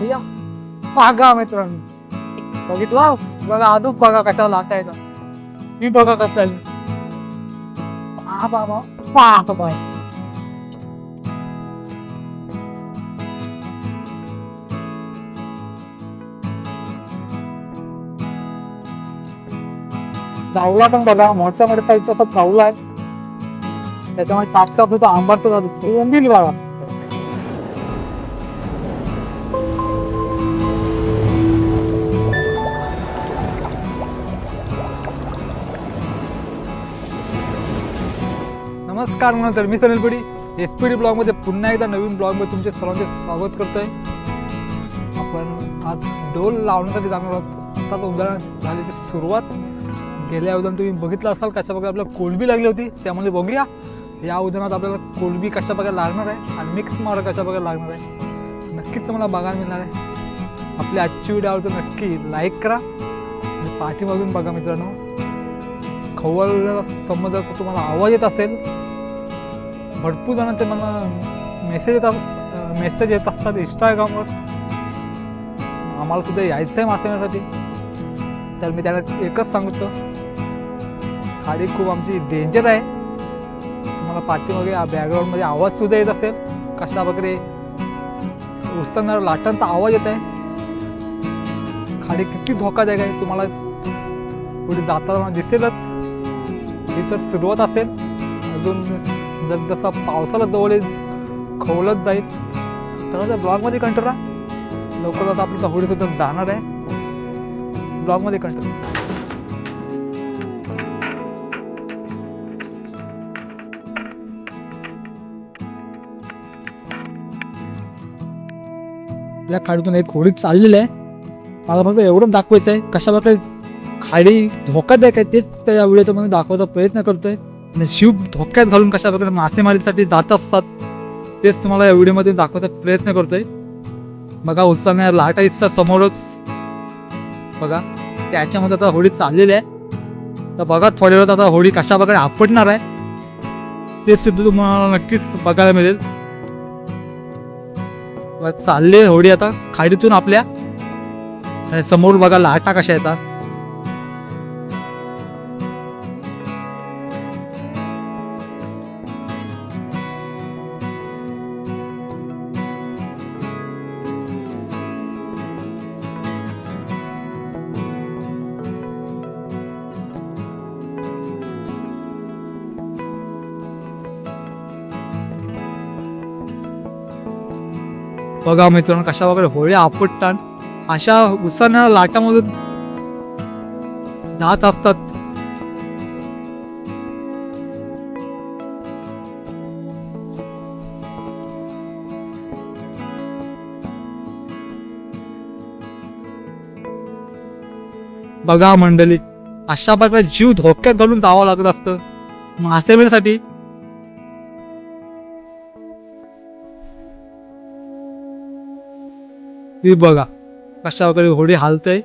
भैया बघा मित्रांनो. बघितला? बघा अजून बघा कसा लाटायचा. मी बघा कसं आहे पहा बाबा पहा बाय चावला पण बघा मोठ्या मोठ्या साईजचा असा चावला आहे. त्याच्यामुळे टाकता होतो आंबट सुद्धा दिसतो. बाबा नमस्कार म्हणून तर मी सनील पडी एस पी डी ब्लॉगमध्ये पुन्हा एकदा नवीन ब्लॉगमध्ये तुमचे सर्वांचे स्वागत करतोय. आपण आज डोल लावण्यासाठी जाणार आहोत. आताच उदाहरण झाल्याची सुरुवात. गेल्या उदाहरण तुम्ही बघितलं असाल कशा प्रकारे आपल्याला कोलबी लागली होती त्यामध्ये म्हणजे बघूया. या उदाहरणात आपल्याला कोलबी कशा प्रकारे लागणार आहे आणि मिक्स मारा कशा प्रकारे लागणार आहे नक्कीच तुम्हाला बघायला मिळणार आहे. आपली आजची व्हिडिओ आवडतो नक्की लाईक करा. आणि पाठीमागून बघा मित्रांनो खवल संबंधाचा तुम्हाला आवाज येत असेल. भरपूर जणांचे मला मेसेज येतात मेसेज येत असतात इंस्टाग्रामवर आम्हाला सुद्धा यायचं आहे मासेमारीसाठी. तर मी त्याला एकच सांगतो. खाडी खूप आमची डेंजर आहे. तुम्हाला पाठीमागे बॅकग्राऊंडमध्ये आवाज सुद्धा येत असेल. कशा वगैरे उसळणाऱ्या लाटांचा आवाज येत आहे. खाडी किती धोकादायक आहे. तुम्हाला पुढे जाताना दिसेलच. ही तर सुरुवात असेल. अजून जस जसा पावसाला जवळ येईल खवलत जाईल तर त्या ब्लॉगमध्ये कंटर लवकरच लवकर आता आपली होळी सुद्धा जाणार आहे. ब्लॉगमध्ये कंटर आपल्या खाडीतून एक होळी चाललेली आहे. मला फक्त एवढं दाखवायचं आहे कशा प्रकारे खाडी धोकादायक आहे तेच त्या व्हिडिओच्या म्हणून दाखवायचा प्रयत्न करतोय. आणि शिव धोक्यात घालून कशा प्रकारे मासेमारीसाठी जात असतात तेच तुम्हाला या व्हिडिओमध्ये दाखवायचा प्रयत्न करतोय. बघा उत्साह लाटा इच्छा समोरच. बघा त्याच्यामध्ये आता होळी चाललेली आहे. तर बघा थोड्या वेळात आता होळी कशा प्रकारे आपटणार आहे ते सुद्धा तुम्हाला नक्कीच बघायला मिळेल. चालले होडी आता खाडीतून आपल्या. समोर बघा लाटा कशा येतात. बघा मित्रांनो कशा वगैरे होळी आपटतात. अशा उसळणाऱ्या लाटामधून जात असतात. बघा मंडळी अशा प्रकारे जीव धोक्यात घालून जावं लागत असतं. मासेमारीसाठी ती बघा. कशा वगैरे होडी हालतय.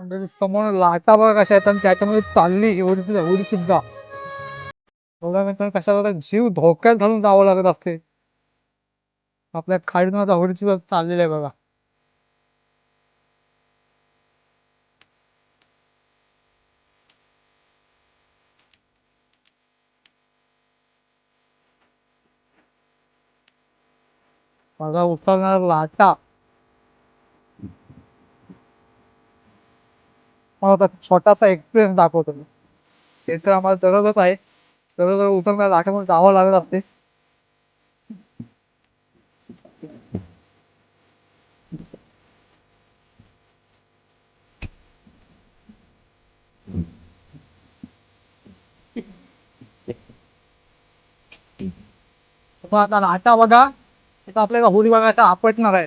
मंडळी समोर लाटा बघा कशा येतात त्याच्यामध्ये चालली एवढी एवढी सुद्धा. बघा कशाला जीव धोक्यात घालून जावं लागत असते. आपल्या खाडीतून आता होडीची चाललेली आहे बघा. माझा उचलणार लाटा. मला छोटासा एक्सपिरियन्स दाखवतो मी. ते तर आम्हाला जरूरच आहे. जवळ उतरणार लाटामध्ये जावं लागत असते. आता लाटा बघा इथं आपल्याला होली बघायचा आपटणार आहे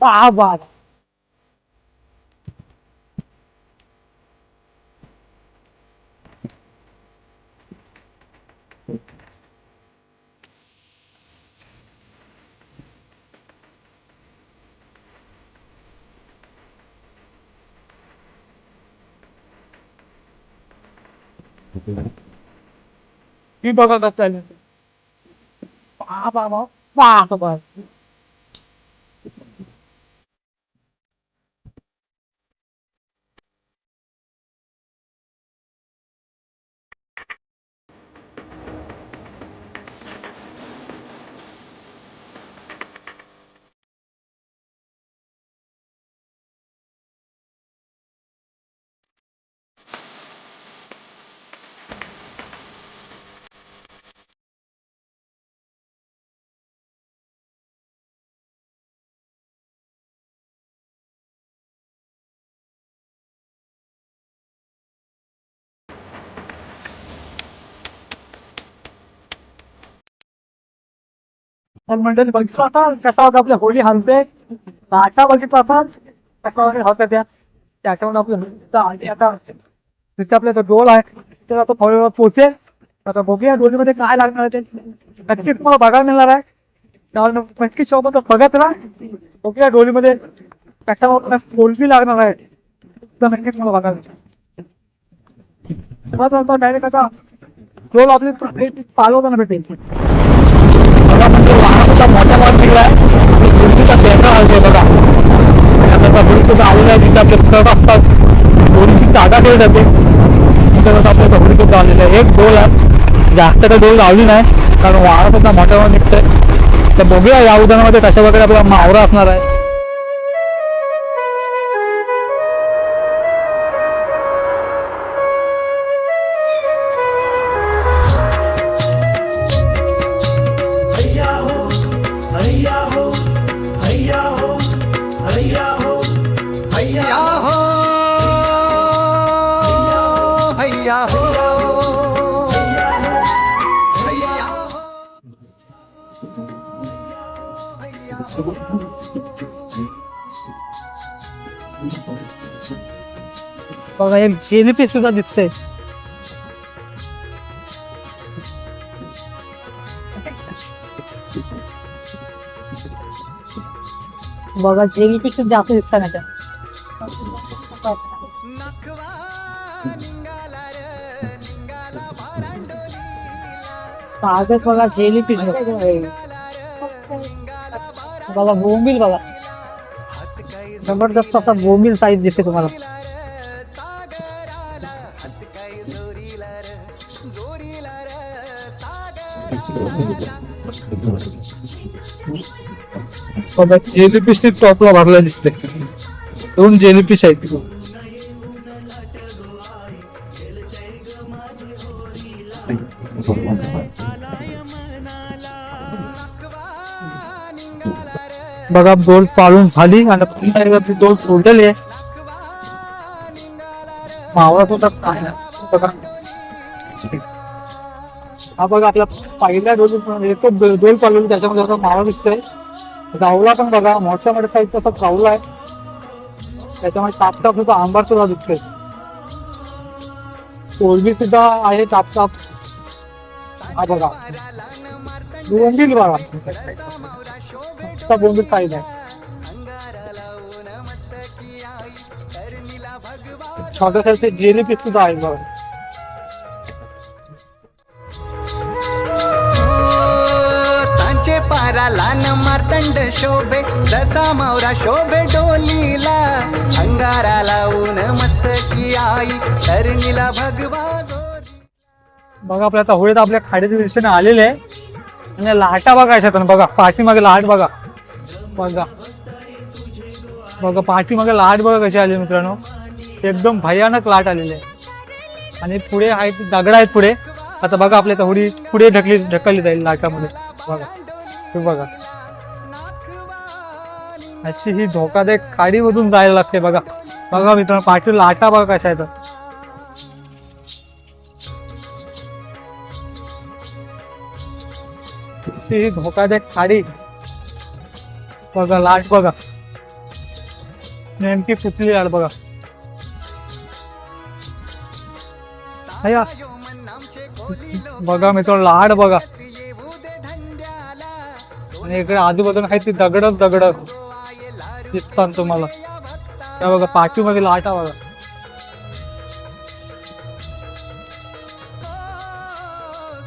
daha var. Überall das Wahre aber, wahre. पण मंडळी बघितलं आता, कसा होता आपल्या होळी हाणते लाटा बघितलं आता, कसा वगैरे होत्या त्या? त्याच्यामुळे आपलं आणि आता तिथे आपल्या इथं डोल आहे तिथे आता थोड्या वेळात पोहोचेल. आता बघूया डोलीमध्ये काय लागणार आहे ते. नक्कीच तुम्हाला बघायला मिळणार आहे. त्यामुळे नक्कीच सोबत बघत राहा. बघूया डोलीमध्ये कशा कोलबी लागणार आहे. तर नक्कीच मला बघायला डायरेक्ट आता डोल आपली पालवताना भेटेल. बघा म्हणजे लहान मुला मोठ्या माणूस निघालाय मुलगीचा बॅनर हलतोय बघा. आणि आता त्या मुलगीचा आलेला आहे तिथे आपले सण असतात. होळीची जागा केली जाते तिथं कसं आपल्या आलेलं आहे एक डोल आहे. जास्त काही डोल लावली नाही कारण वारा सुद्धा मोठ्या माणूस निघतंय. तर बघूया या उदाहरणामध्ये कशा वगैरे आपला मावरा असणार आहे. hayya ho hayya ho Bak hem yeni bir suda gitse. बघा जे किती सुद्धा असू कागद बघा जेलिपी बघा बोंबील बघा. जबरदस्त असा बोंबील साईज दिसते तुम्हाला. बघा टॉपला भरला दिसते म्हणजे दोन जेलीफिश आहेत बघा डोल पाळून झाली आणि पुन्हा एकदा ती डोल सोडलेली आहे. मावळा सुद्धा काय बघा. हा बघा आपला पहिल्या डोल येतो डोल चाललेला त्याच्यामध्ये मावळा दिसतोय. जावला पण बघा मोठ्या मोठ्या साईजचा असा जावला आहे. त्याच्यामुळे तापताप सुद्धा आंबार सुद्धा दिसतोय कोळबी सुद्धा आहे तापताप हा बघा. बोंबील बघा मस्त बोंबील साईज आहे. छोट्या साईजचे जेली पीस सुद्धा आहे बघा. पारा लान मार्तंड शोभे दसा मावरा शोभे डोलीला. अंगारा लावून मस्त की आई तरणीला भगवा बघा आपल्या आता होळीत आपल्या खाडीच्या दिशेने आलेले आणि लाटा बघा याच्यात बघा पाठीमागे लाट बघा. बघा. बघा पाठीमागे लाट बघा कशी आली मित्रांनो. एकदम भयानक लाट आलेली आहे. आणि पुढे आहेत दगड आहेत पुढे. आता बघा आपल्या तर होळी पुढे ढकली ढकलली जाईल लाटामध्ये. बघा. हे बघा. अशी ही धोकादायक खाडीमधून जायला लागते बघा. बघा मित्रांनो पाठी लाटा बघा कशा आहेत अशी ही धोकादायक खाडी बघा लाट बघा. नेमकी फुटली लाट बघा. बघा मित्र लाट बघा. आणि इकडे आजूबाजूला काही ती दगडच दगड. दिसतात तुम्हाला. त्या बघा पाठीमागे लाटा बघा.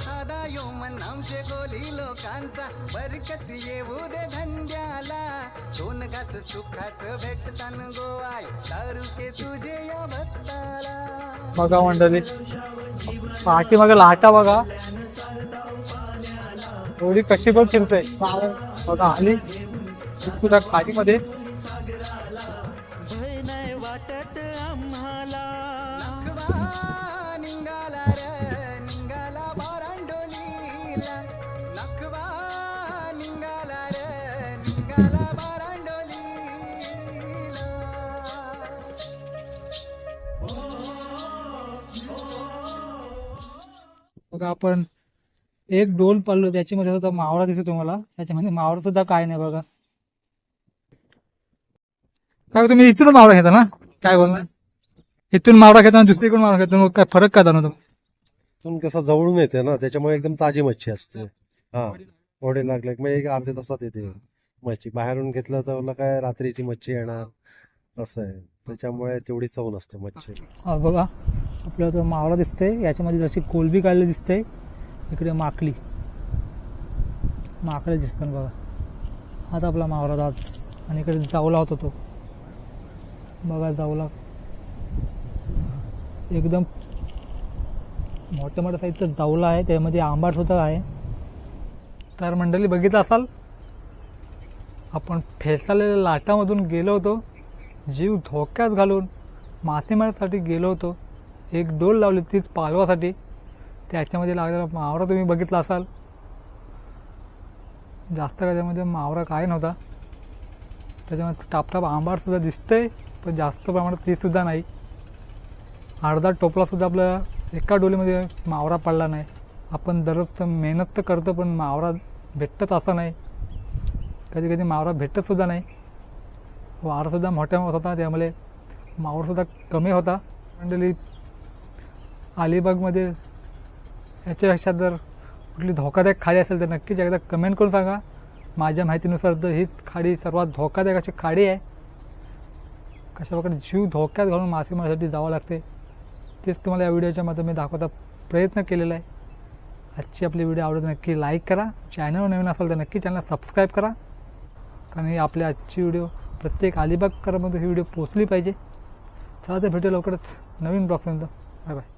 साधा यो मन आमचे गोली लोकांचा बरकत येऊ दे धंद्याला दोन घास सुखाच भेटतान गोवाय दारू के तुझे या भक्ताला बघा मंडळी पाठीमागे लाटा बघा. एवढी कशी पण फिरते बघा आली सुद्धा खाडीमध्ये भय नाही वाटत आम्हाला निघाला निघाला निघाला निघाला बघा आपण एक डोल पाळलो त्याच्यामध्ये सुद्धा मावळा दिसतो तुम्हाला. त्याच्यामध्ये मावळा सुद्धा काय नाही बघा. काय तुम्ही इथून मावळा घेता ना? काय बोलणार इथून मावळा घेता आणि दुसरीकडून मावळा घेता काय फरक काय जाणवतो? पण कसं जवळून येते ना त्याच्यामुळे एकदम ताजी मच्छी असते. हा. ओढे लागले मग एक अर्ध्या तासात येते मच्छी. बाहेरून घेतलं तर काय रात्रीची मच्छी येणार? असं आहे. त्याच्यामुळे तेवढी चव नसते मच्छी हा बघा. आपल्याला मावळा दिसतंय. याच्यामध्ये जशी कोलबी काढली दिसते. इकडे माकली. माकडे दिसतात बघा. हाच आपला मावरा दात. आणि इकडे जावला होता तो. बघा जावला. एकदम मोठ्या मोठ्या साईजचा जावला आहे. त्यामध्ये आंबाट सुद्धा आहे. तर मंडळी बघितलं असाल? आपण फेसालेल्या लाटामधून गेलो होतो. जीव धोक्यात घालून मासेमारीसाठी गेलो होतो. एक डोल लावली तीच पालवासाठी. त्याच्यामध्ये लागलेला मावरा तुम्ही बघितला असाल. जास्त त्याच्यामध्ये त्यामध्ये मावरा काय नव्हता. त्याच्यामध्ये टापटाप आंबाडसुद्धा दिसतंय पण जास्त प्रमाणात तीसुद्धा नाही. अर्धा टोपलासुद्धा आपल्या एका डोलीमध्ये मावरा पडला नाही. आपण दररोज तर मेहनत तर करतो पण मावरा भेटतच असा नाही. कधी कधी मावरा भेटतसुद्धा नाही. वारासुद्धा मोठ्या होता त्यामुळे मावरसुद्धा कमी होता. मंडळी अलिबागमध्ये याच्यापेक्षा जर कुठली धोकादायक खाडी असेल तर नक्कीच एकदा कमेंट करून सांगा. माझ्या माहितीनुसार तर हीच खाडी सर्वात धोकादायक अशी खाडी आहे. कशा प्रकारे जीव धोक्यात घालून मासेमारीसाठी जावं लागते तेच तुम्हाला या व्हिडिओच्या मध्ये मी दाखवता प्रयत्न केलेला आहे. आजची आपली व्हिडिओ आवडत नक्की लाईक करा. चॅनल नवीन असाल तर नक्की चॅनल सबस्क्राईब करा. कारण ही आपली आजची व्हिडिओ प्रत्येक अलिबागकरांमध्ये ही व्हिडिओ पोचली पाहिजे. चला तर भेटू लवकरच नवीन ब्लॉगपर्यंत बाय बाय